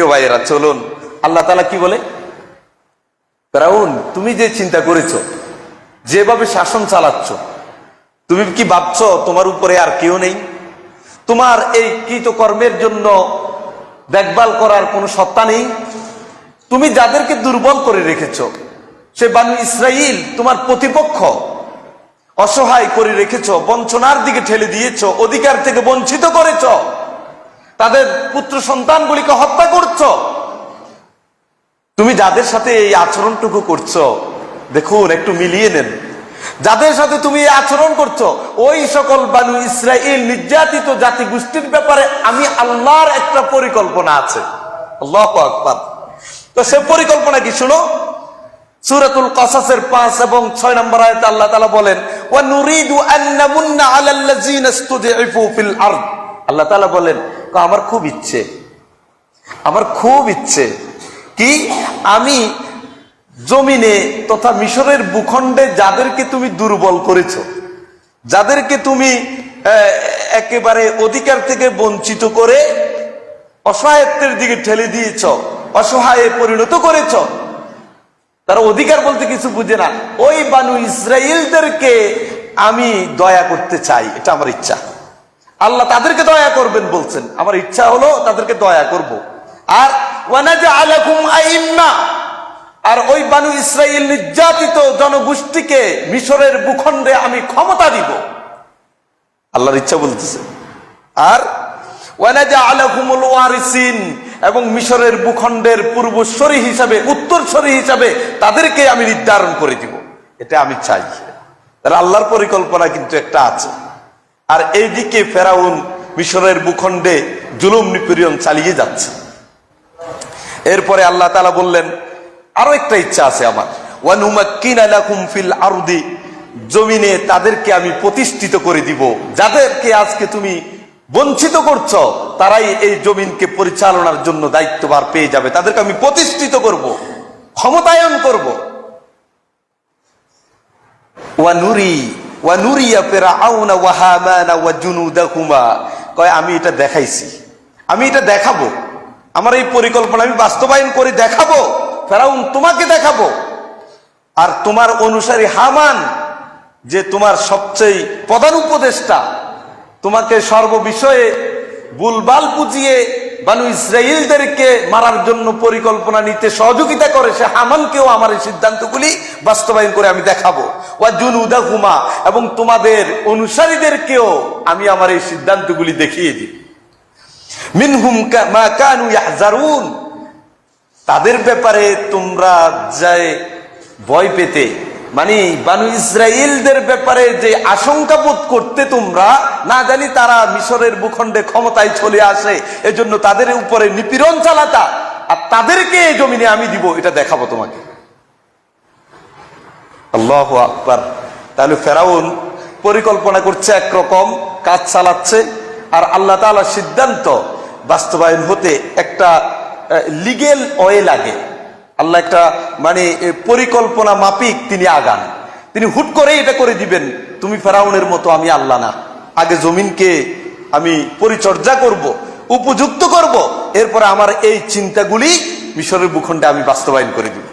প্রিয় ভাইয়েরা, চলুন। আল্লাহ তালা কি বলে? ফেরাউন, তুমি যে চিন্তা করেছ, যেভাবে শাসন চালাচ্ছ, তুমি কি ভাবছ তোমার উপরে আর কেউ নেই? তোমার এই কৃতকর্মের জন্য দেখভাল করার কোনো সত্তা নেই? তুমি যাদেরকে দুর্বল করে রেখেছ, সে বানু ইসরাইল তোমার প্রতিপক্ষ, অসহায় করে রেখেছ, বঞ্চনার দিকে ঠেলে দিয়েছ, অধিকার থেকে বঞ্চিত করেছ। তাদের পুত্র সন্তানগুলিকে হত্যা করছ। তুমি যাদের সাথে এই আচরণটুকু করছ দেখুন একটু মিলিয়ে নেন। যাদের সাথে তুমি আচরণ করছ ওই সকল বানু ইসরায়েল নির্যাতিত জাতি গোষ্ঠীর ব্যাপারে আমি আল্লাহর একটা পরিকল্পনা আছে। তো সে পরিকল্পনা কি শুনো? সুরাতুল কসাসের পাঁচ এবং ছয় নম্বর আয়তে আল্লাহ তালা বলেন আল্লাহ তাআলা বলেন "ক, আমার খুব ইচ্ছে। আমার খুব ইচ্ছে কি আমি জমিনে তথা মিশরের ভূখণ্ডে যাদেরকে তুমি দুর্বল করেছ, যাদেরকে তুমি একেবারে অধিকার থেকে বঞ্চিত করে অসহায়ত্বের দিকে ঠেলে দিয়েছ, অসহায়ে পরিণত করেছ, তারা অধিকার বলতে কিছু বুঝে না। ওই বানু ইসরায়েলদেরকে আমি দয়া করতে চাই, এটা আমার ইচ্ছা। আল্লাহ তাদেরকে দয়া করবেন বলছেন। আমার ইচ্ছা হলো তাদেরকে দয়া করব। আর আর ওই বানু ইসরায়েল নির্যাতিত জনগোষ্ঠীকে মিশরের ভূখণ্ডে আমি ক্ষমতা দিব। আল্লাহর ইচ্ছা বলতেছে। আর এবং মিশরের ভূখণ্ডের পূর্বস্বরী হিসাবে উত্তরস্বরী হিসাবে তাদেরকে আমি নির্ধারণ করে দিব। এটা আমি চাই। তাহলে আল্লাহর পরিকল্পনা কিন্তু একটা আছে। আর এইদিকে ফেরাউন মিশরের ভূখণ্ডে জুলুম নিপীড়ন চালিয়ে যাচ্ছে। এরপরে আল্লাহ তালা বললেন, আরও একটা ইচ্ছা আছে আমার। ফিল আরদি, জমিনে তাদেরকে আমি প্রতিষ্ঠিত করে দিব। যাদেরকে আজকে তুমি বঞ্চিত করছ, তারাই এই জমিনকে পরিচালনার জন্য দায়িত্বভার পেয়ে যাবে। তাদেরকে আমি প্রতিষ্ঠিত করব, ক্ষমতায়ন করব। ওয়ানুরি ওয়ানুরিয়া ফিরআউনা ওয়া হামানা ওয়া জুনুদাহুমা। কয়, আমি এটা দেখাইছি। আমি এটা দেখাবো। আমার এই পরিকল্পনা আমি বাস্তবায়ন করে দেখাবো। ফেরাউন তোমাকে দেখাবো। আর তোমার অনুসারী হামান, যে তোমার সবচেয়ে প্রধান উপদেষ্টা, তোমাকে সর্ববিষয়ে বুলবাল পুজিয়ে বানু ইসরায়েলদেরকে মারার জন্য পরিকল্পনা নিতে সহযোগিতা করে, সে হামানকেও আমার এই সিদ্ধান্তগুলি বাস্তবায়ন করে আমি দেখাবো। এবং তোমাদের অনুসারীদেরকেও আমি আমার এই সিদ্ধান্তগুলি দেখিয়ে দিই। মিনহুম মা তাদের ব্যাপারে তোমরা যায় ভয় পেতে মানে বানু ইসরায়েলদের ব্যাপারে যে আশঙ্কা বোধ করতে তোমরা, না জানি তারা মিশরের ভূখণ্ডে ক্ষমতায় চলে আসে, এজন্য তাদের উপরে নিপীড়ন চালাতা, আর তাদেরকে এই জমিনে আমি দিব, এটা দেখাবো তোমাকে। আল্লাহ আকবার। তাহলে ফেরাউন পরিকল্পনা করছে একরকম, কাজ চালাচ্ছে, আর আল্লাহ তাআলার সিদ্ধান্ত বাস্তবায়ন হতে একটা লিগেল ওয়ে লাগে। আল্লাহ একটা মানে পরিকল্পনা মাফিক তিনি আগান। তিনি হুট করে এটা করে দিবেন, তুমি ফেরাউনের মতো আমি আল্লাহ না। আগে জমিনকে আমি পরিচর্যা করব, উপযুক্ত করব, এরপরে আমার এই চিন্তাগুলি মিশরের ভূখণ্ডে আমি বাস্তবায়ন করে দিব।